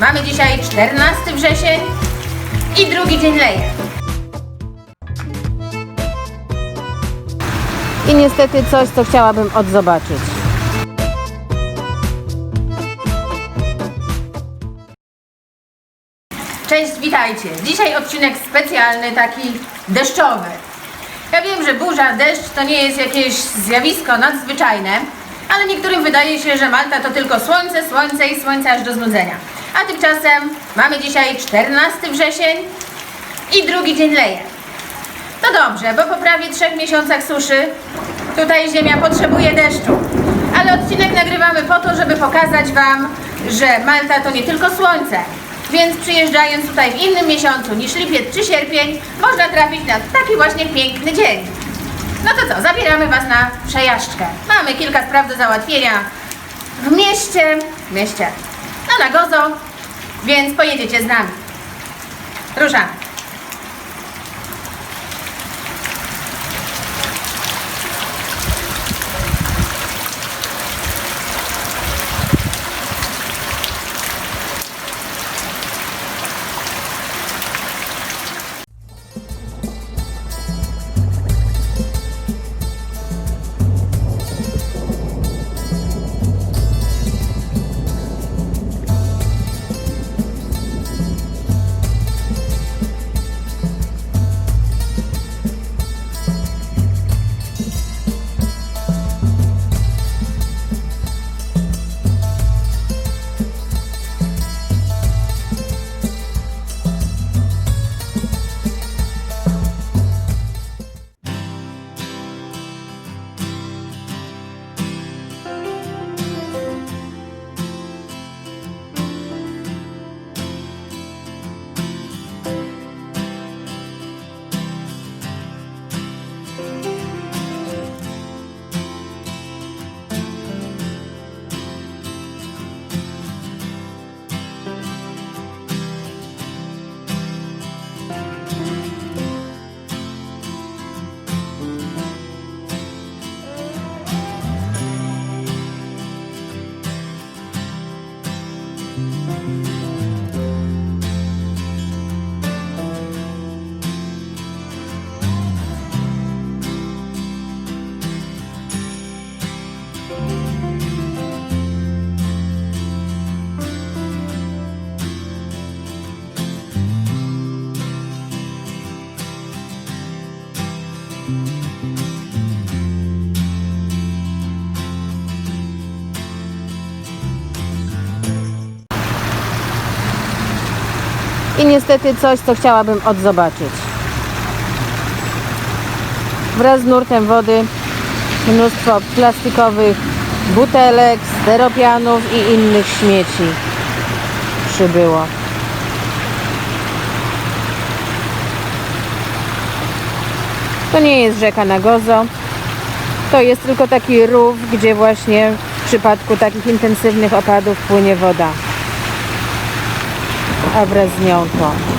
Mamy dzisiaj 14 wrzesień i drugi dzień leje. I niestety coś, co chciałabym odzobaczyć. Cześć, witajcie. Dzisiaj odcinek specjalny, taki deszczowy. Ja wiem, że burza, deszcz to nie jest jakieś zjawisko nadzwyczajne, ale niektórym wydaje się, że Malta to tylko słońce, słońce i słońce aż do znudzenia. A tymczasem mamy dzisiaj 14 wrzesień i drugi dzień leje. To dobrze, bo po prawie trzech miesiącach suszy tutaj ziemia potrzebuje deszczu. Ale odcinek nagrywamy po to, żeby pokazać Wam, że Malta to nie tylko słońce. Więc przyjeżdżając tutaj w innym miesiącu niż lipiec czy sierpień, można trafić na taki właśnie piękny dzień. No to co, zabieramy Was na przejażdżkę. Mamy kilka spraw do załatwienia w mieście, w mieście, no na Gozo, więc pojedziecie z nami. Ruszamy. Música I niestety coś, co chciałabym odzobaczyć. Wraz z nurtem wody mnóstwo plastikowych butelek, steropianów i innych śmieci przybyło. To nie jest rzeka Nagozo. To jest tylko taki rów, gdzie właśnie w przypadku takich intensywnych opadów płynie woda. A z nią to